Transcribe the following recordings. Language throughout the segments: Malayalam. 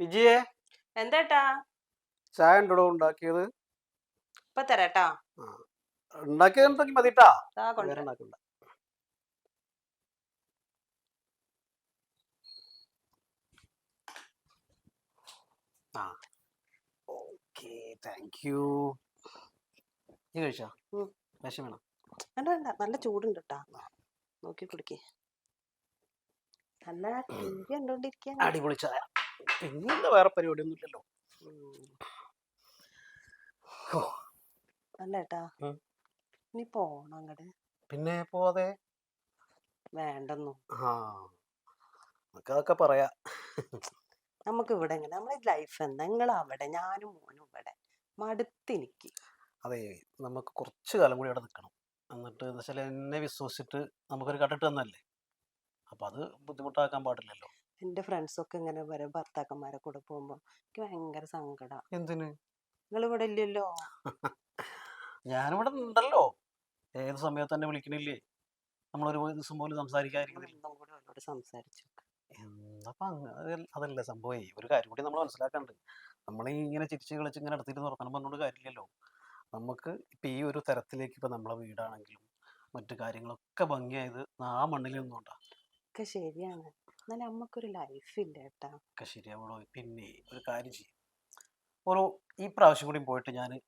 വിജയെ? എന്താട്ടാ? ചായ ഉണ്ടോ ഉണ്ടാക്കിയത്? ഇപ്പൊ തരാട്ടാ. ഉണ്ടാക്കിയത് മതിട്ടാ? ദാ വേറെ കൊണ്ടുവരാം. ഉണ്ടാക്കണ്ട. ആ ഓക്കെ താങ്ക് യു നീ കഴിച്ചോ? ഉം. വിഷം വേണം. വേണ്ട വേണ്ട. നല്ല ചൂടുണ്ട് കേട്ടാ നോക്കി കുടിക്കേ. അടിപൊളി ചായ. പിന്നെ വേറെ പരിപാടിയൊന്നും ഇല്ലല്ലോ അല്ലേട്ടാ. നീ പോണം അങ്ങട്. പിന്നെ പോവാതെ? വേണ്ടെന്നു. ആ. നമുക്ക് അതൊക്കെ പറയാ. നമുക്ക് ഇവിടെ എങ്ങനെ നമ്മളെ ലൈഫ് എന്താ? നിങ്ങൾ അവിടെ ഞാനും മോനും ഇവിടെ. മടുത്തിനിക്ക് അതെ. നമുക്ക് കുറച്ച് കാലം കൂടി അവിടെ നിൽക്കണം എന്നിട്ട് എന്താ വെച്ചാൽ എന്നെ വിശ്വസിച്ചിട്ട് നമുക്കൊരു കട്ടിട്ട് തന്നല്ലേ അപ്പം അത് ബുദ്ധിമുട്ടാക്കാൻ പാടില്ലല്ലോ. എന്റെ ഫ്രണ്ട്സൊക്കെ ഇങ്ങനെ വരെ ഭർത്താക്കന്മാരെ കൂടെ പോകുമ്പോ എനിക്ക് ഭയങ്കര സങ്കടം. എന്തിന്? നിങ്ങൾ ഇവിടെ ഇല്ലല്ലോ? ഞാനിവിടെ ഉണ്ടല്ലോ. ഏത് സമയത്ത് തന്നെ വിളിക്കണില്ലേ? നമ്മളൊരു ദിവസം പോലും സംസാരിക്കാതിരിക്കുന്നില്ല ഒന്നും കൂടെ അവരോട് സംസാരിച്ചു എന്നപ്പം അതല്ല- അതല്ല ഒരു കാര്യം കൂടി നമ്മൾ മനസ്സിലാക്കണ്ട്. നമ്മൾ ഇങ്ങനെ ചിരിച്ച് കളിച്ച് ഇങ്ങനെ എടുത്തിട്ട് തുറക്കണം പറഞ്ഞുകൊണ്ട് കാര്യമില്ലല്ലോ. നമുക്ക് ഇപ്പം ഈ ഒരു തരത്തിലേക്ക് ഇപ്പം നമ്മളെ വീടാണെങ്കിലും മറ്റു കാര്യങ്ങളൊക്കെ ഭംഗിയായത് ആ മണ്ണിൽ നിന്നുകൊണ്ടാ ഒക്കെ ശരിയാണ്. എന്നാലും അമ്മക്കൊരു ലൈഫ് ഇല്ല ഏട്ടാ? ഒക്കെ പിന്നെ ഒരു കാര്യം ചെയ്യും. ഒരു ഈ പ്രാവശ്യം കൂടി പോയിട്ട് ഞാൻ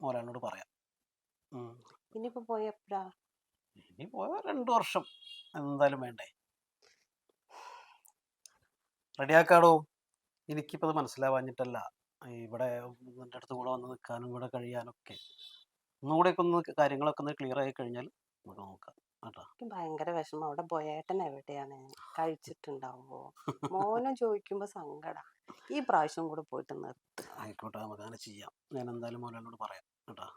മോലാനോട് പറയാം. ഉം. ഇനിയിപ്പോ എപ്പഴാ? ഇനി പോയ രണ്ടു വർഷം. എന്തായാലും വേണ്ടേ? റെഡിയാക്കാടോ? എനിക്കിപ്പോൾ അത് മനസ്സിലാവാഞ്ഞിട്ടല്ല. ഇവിടെ നിന്റെ അടുത്ത് കൂടെ വന്ന് നിൽക്കാനും ഇവിടെ കഴിയാനൊക്കെ. ഒന്നുകൂടെയൊക്കെ ഒന്ന് കാര്യങ്ങളൊക്കെ ഒന്ന് ക്ലിയർ ആയി കഴിഞ്ഞാൽ നമുക്ക് നോക്കാം. കേട്ടോ എനിക്ക് ഭയങ്കര വിഷമം. അവിടെ പോയേട്ടൻ എവിടെയാണ്? കഴിച്ചിട്ടുണ്ടാവോ മോനും ചോദിക്കുമ്പോ സങ്കട. ഈ പ്രാവശ്യം കൂടെ പോയിട്ട് നിർത്ത്. ആയിക്കോട്ടെ നമുക്ക് അങ്ങനെ ചെയ്യാം. ഞാൻ എന്തായാലും മോനോട് പറയാം. കേട്ടോ.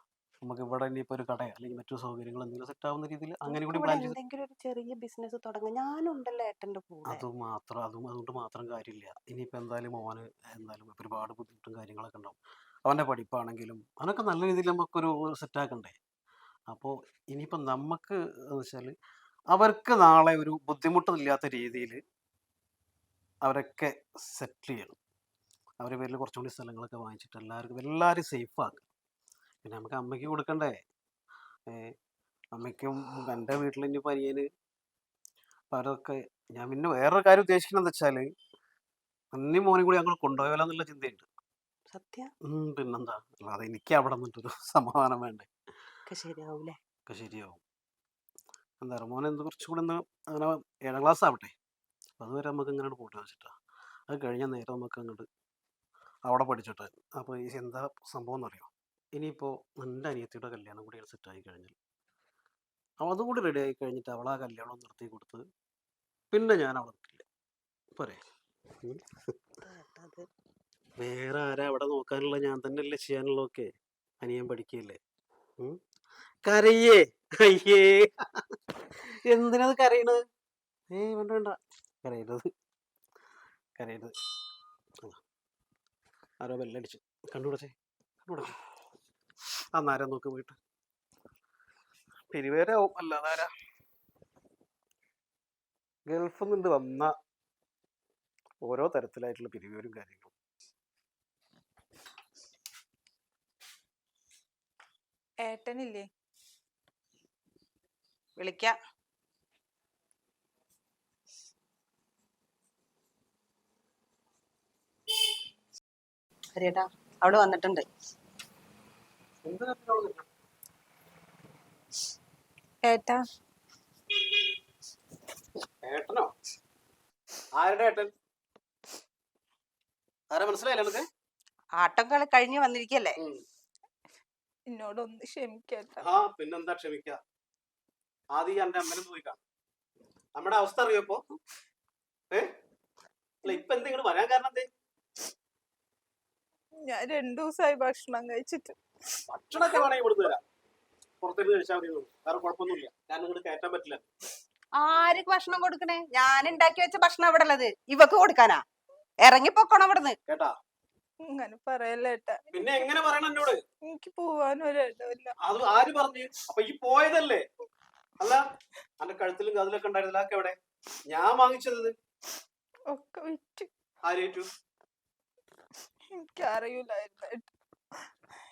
നമുക്ക് ഇവിടെ ഇനിയിപ്പോൾ ഒരു കടയോ. അല്ലെങ്കിൽ മറ്റു സൗകര്യങ്ങൾ എന്തെങ്കിലും സെറ്റ് ആവുന്ന രീതിയിൽ അങ്ങനെ കൂടി പ്ലാൻ ചെയ്ത് എന്തെങ്കിലും ഒരു ചെറിയ ബിസിനസ് തുടങ്ങാൻ ഞാനുണ്ടല്ലോ ഏട്ടന്റെ കൂടെ. അത് മാത്രം അതും അതുകൊണ്ട് മാത്രം കാര്യമില്ല. ഇനിയിപ്പോൾ എന്തായാലും മോന് എന്തായാലും ഒരുപാട് ബുദ്ധിമുട്ടും കാര്യങ്ങളൊക്കെ ഉണ്ടാവും. അവന്റെ പഠിപ്പാണെങ്കിലും അവനൊക്കെ നല്ല രീതിയിൽ നമുക്കൊരു സെറ്റ് ആക്കണ്ടേ? അപ്പോൾ ഇനിയിപ്പോൾ നമുക്ക് എന്ന് വെച്ചാൽ അവർക്ക് നാളെ ഒരു ബുദ്ധിമുട്ടില്ലാത്ത രീതിയിൽ അവരൊക്കെ സെറ്റിൽ ചെയ്യണം. അവരെ പേരിൽ കുറച്ചും കൂടി സ്ഥലങ്ങളൊക്കെ വാങ്ങിച്ചിട്ട് എല്ലാവർക്കും എല്ലാവരും സേഫ് ആക്കുക പിന്നെ നമുക്ക് അമ്മയ്ക്ക് കൊടുക്കണ്ടേ? അമ്മയ്ക്കും എന്റെ വീട്ടിൽ ഇനി പനിയന് അവരൊക്കെ ഞാൻ പിന്നെ വേറൊരു കാര്യം ഉദ്ദേശിക്കുന്നത് വെച്ചാൽ അന്നി മോനും കൂടി ഞങ്ങൾ കൊണ്ടുപോയാലോ എന്നുള്ള ചിന്തയുണ്ട്. സത്യം? പിന്നെന്താ? അല്ലാതെ എനിക്ക് അവിടെ നിന്നിട്ടൊരു സമാധാനം വേണ്ടേ? ഒക്കെ ശരിയാവൂലേ ഒക്കെ ശരിയാവും. എന്താ മോനെ എന്ത് കുറച്ചും ഒന്ന് അങ്ങനെ ഏഴാം ക്ലാസ് ആവട്ടെ. അതുവരെ നമുക്ക് ഇങ്ങനെ കൂട്ടാൻ വെച്ചിട്ടാ. അത് കഴിഞ്ഞാൽ നേരെ നമുക്ക് അങ്ങോട്ട് അവിടെ പഠിച്ചിട്ട്. അപ്പോൾ ഈ എന്താ സംഭവം എന്നറിയോ ഇനിയിപ്പോൾ എന്റെ അനിയത്തിയുടെ കല്യാണം കൂടി സെറ്റായി കഴിഞ്ഞാൽ അവൾ അതും കൂടി റെഡി ആയി കഴിഞ്ഞിട്ട് അവളെ ആ കല്യാണം നിർത്തി കൊടുത്ത് പിന്നെ ഞാൻ അവിടെ നിൽക്കില്ല. പോരെ. വേറെ ആരാ അവിടെ നോക്കാനുള്ള? ഞാൻ തന്നെയല്ലേ ചെയ്യാനുള്ളതൊക്കെ. അനിയൻ പഠിക്കയില്ലേ? ഉം? കരയേ. അയ്യേ. എന്തിനത് കരയണത്? ഏ വേണ്ട വേണ്ട. കരയരുത്. കരയരുത്. ആരോ ബെല്ലടിച്ചു. കണ്ടുപിടച്ചേ. കണ്ടുപിടച്ചേ. ആ നേരം നോക്ക് പോയിട്ട്. പെരുവേരാവും അല്ല ആരാ ഗൾഫിൽ നിന്ന് വന്ന ഓരോ തരത്തിലായിട്ടുള്ള പിരിവേരും കാര്യങ്ങളും. ഏട്ടനില്ലേ? വിളിക്കാം. ഹരിയേട്ടാ അവിടെ വന്നിട്ടുണ്ട്. ഏട്ടാ? ഏട്ടനോ? ആരുടെ ഏട്ടൻ? ആരെ മനസ്സിലായില്ല ആട്ടം കഴിഞ്ഞ് വന്നിരിക്കല്ലേ? എന്നോടൊന്ന് ക്ഷമിക്കേട്ടാ ആ പിന്നെന്താ ക്ഷമിക്ക? ആദ്യം എന്റെ അമ്മനെ ചോദിക്കാം നമ്മുടെ അവസ്ഥ അറിയപ്പോ ഏ? അല്ല ഇപ്പൊ എന്തെങ്കിലും വരാൻ കാരണം എന്തേ? ഞാൻ രണ്ടു ദിവസമായി ഭക്ഷണം കഴിച്ചിട്ട്. ഭക്ഷണമൊക്കെ വേണമെങ്കിൽ കൊടുത്തു തരാം പുറത്തേക്ക് കഴിച്ചാൽ മതി വേറെ കുഴപ്പമൊന്നുമില്ല. ഞാൻ ഇങ്ങോട്ട് കയറ്റാൻ പറ്റില്ല. ആർക്ക് ഭക്ഷണം കൊടുക്കണേ? ഞാൻ ഉണ്ടാക്കി വെച്ച ഭക്ഷണം ഇവിടെ ഉള്ളത്? ഇവക്ക് കൊടുക്കാനാ? ഇറങ്ങിപ്പോക്കണം ഇവിടുന്ന് കേട്ടാ? അങ്ങനെ പറയല്ലേട്ടാ പിന്നെ എങ്ങനെ പറയണം എന്നോട്? എനിക്ക് പോവാനും ഒരിടമില്ല അത് ആര് പറഞ്ഞു? അപ്പൊ ഈ പോയതല്ലേ? അല്ല അന്റെ കഴുത്തിലും കതിലൊക്കെ ഉണ്ടായിരുന്നില്ല. അതൊക്കെ എവിടെ? ഞാൻ വാങ്ങിച്ചത്. ഒക്കെ വിറ്റ്. ആരേറ്റു എനിക്കറിയില്ലായിരുന്നു ഏട്ടാ.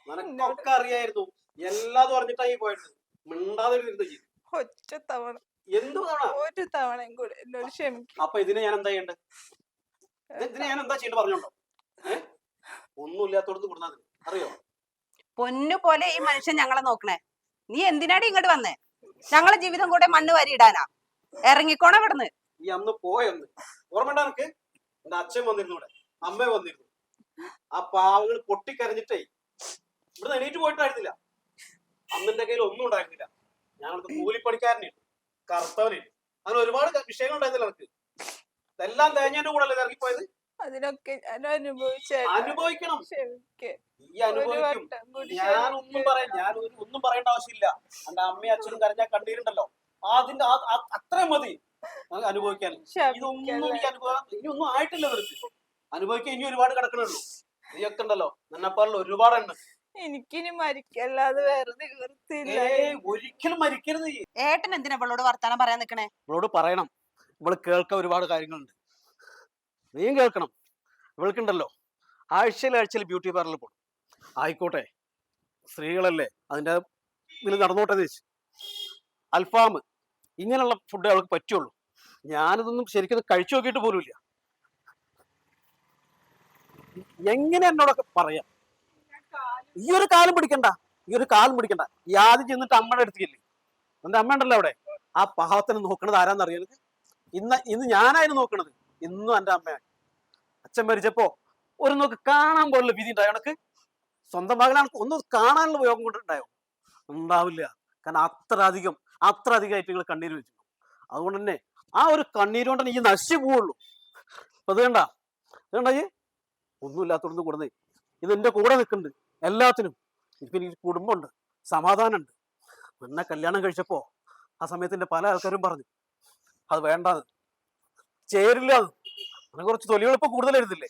നിനക്കൊക്കെ അറിയായിരുന്നു. എല്ലാതും അറിഞ്ഞിട്ടാ ഈ പോയത്. മിണ്ടാതെ ഇരുന്ന് ചെയ്യും. ഒറ്റ തവണ. എന്ത് തവണ? ഒരു തവണയും കൂടെ. എന്നോട് ക്ഷമിക്കും. അപ്പൊ ഇതിനെ ഞാൻ എന്താ ചെയ്യണ്ടേ? ഇതിനെ ഞാൻ എന്താ ചെയ്യേണ്ടത് പറഞ്ഞോണ്ടോ ഒന്നും ഒന്നുമില്ലാത്തോടത്ത് കൊടുത്താൽ അറിയോ? പൊന്നു പോലെ ഈ മനുഷ്യൻ ഞങ്ങളെ നോക്കണേ. നീ എന്തിനാടി ഇങ്ങോട്ട് വന്നേ? ഞങ്ങളെ ജീവിതം കൂടെ മണ്ണ് വാരിയിടാനാ. ഇറങ്ങിക്കോണ ഇവിടുന്ന്. നീ അന്ന് പോയെന്ന് എണീറ്റ് കയ്യിൽ ഒന്നും ഉണ്ടായിരുന്നില്ല. ഞങ്ങൾക്ക് കൂലിപ്പണിക്കാരനുണ്ട് കറുത്തവനുണ്ട് അങ്ങനെ ഒരുപാട് വിഷയങ്ങൾ ഉണ്ടായിരുന്നില്ല എനിക്ക് ഇതെല്ലാം തേഞ്ഞതിന്റെ കൂടെ അല്ലേ ഇറങ്ങിപ്പോയത്? അതിനൊക്കെ ഞാൻ അനുഭവിക്കണം. ഈ അനുഭവിക്കും. ഞാൻ ഒന്നും. പറയാൻ ഞാൻ ഒന്നും പറയേണ്ട ആവശ്യമില്ല. എന്റെ അമ്മയും അച്ഛനും കരഞ്ഞാൽ കണ്ടിട്ടുണ്ടല്ലോ അതിന്റെ അത്രയും മതി അനുഭവിക്കാൻ. ഇതൊന്നും ഈ അനുഭവം ഇനി ഒന്നും ആയിട്ടില്ല വെറുതെ അനുഭവിക്കാൻ ഇനി ഒരുപാട് കിടക്കണുള്ളൂ. നീയൊക്കെ ഉണ്ടല്ലോ. നിന്നെപ്പോലുള്ള ഒരുപാടുണ്ട് എനിക്കിനി മരിക്കല്ലാതെ വേറെ നിവൃത്തിയില്ല. ഏയ് ഒരിക്കലും മരിക്കരുത്. ഏട്ടൻ എന്തിനാ ഇവളോട് വർത്താനം പറയാൻ നിക്കണേ? ഇവളോട് പറയണം. ഇവൾ കേൾക്കാൻ ഒരുപാട് കാര്യങ്ങളുണ്ട്. നീയും കേൾക്കണം. ഇവൾക്കുണ്ടല്ലോ. ആഴ്ചയിൽ ആഴ്ചയിൽ ബ്യൂട്ടി പാർലറിൽ പോകും ആയിക്കോട്ടെ. സ്ത്രീകളല്ലേ അതിന്റെ ഇതിൽ നടന്നോട്ടെ ചേച്ചി. അൽഫാം ഇങ്ങനെയുള്ള ഫുഡ് അവൾക്ക് പറ്റുള്ളൂ. ഞാനിതൊന്നും ശരിക്കും കഴിച്ചു നോക്കിയിട്ട് പോലുമില്ല. എങ്ങനെ എന്നോടൊക്കെ പറയാം? ഈ ഒരു കാലം പിടിക്കണ്ട. ഈ ഒരു കാലം പിടിക്കണ്ട. ഈ ആദ്യം ചെന്നിട്ട് അമ്മയുടെ അടുത്തേക്കില്ലേ എന്റെ അമ്മ ഉണ്ടല്ലോ അവിടെ? ആ പാവത്തിനെ നോക്കണത് ആരാന്നറിയാൻ ഇന്ന് ഇന്ന് ഞാനായിരുന്നു നോക്കണത്. ഇന്നും എന്റെ അമ്മയാണ് അച്ഛൻ മരിച്ചപ്പോ ഒരു നോക്ക് കാണാൻ പോലുള്ള വിധി ഉണ്ടായോ എനക്ക്? സ്വന്തം മകളാണ് ഒന്നും കാണാനുള്ള ഉപയോഗം കൊണ്ടുണ്ടായോ ഉണ്ടാവില്ല. കാരണം അത്ര അധികം അത്ര അധികമായിട്ട് നിങ്ങൾ കണ്ണീര് വെച്ചു അതുകൊണ്ട് തന്നെ ആ ഒരു കണ്ണീര് കൊണ്ട് ഈ നശിച്ചു പോവുള്ളൂ. അപ്പൊ അത് കണ്ട? ഇത് കണ്ട ഈ? ഒന്നുമില്ലാത്തോടന്ന് കൊടുന്നേ. ഇത് എന്റെ കൂടെ നിൽക്കുന്നുണ്ട്. എല്ലാത്തിനും. ഇപ്പൊ എനിക്ക് കുടുംബമുണ്ട്. സമാധാനമുണ്ട്. എന്നെ കല്യാണം കഴിച്ചപ്പോ ആ സമയത്തിന്റെ പല ആൾക്കാരും പറഞ്ഞു അത് വേണ്ടാന്ന്. ചേരില്ല അത്. അങ്ങനെ കുറച്ച് തൊലികളിപ്പോ എഴുതില്ലേ?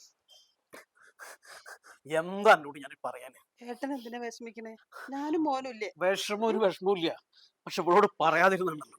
എന്താ എന്നോട് ഞാൻ പറയാന്? ഏട്ടൻ എന്തിനാ വിഷമിക്കണേ? ഞാനും മോനും ഇല്ലേ വിഷമം ഒരു വിഷമവും ഇല്ല പക്ഷെ ഇവളോട് പറയാതിരുന്നുണ്ടല്ലോ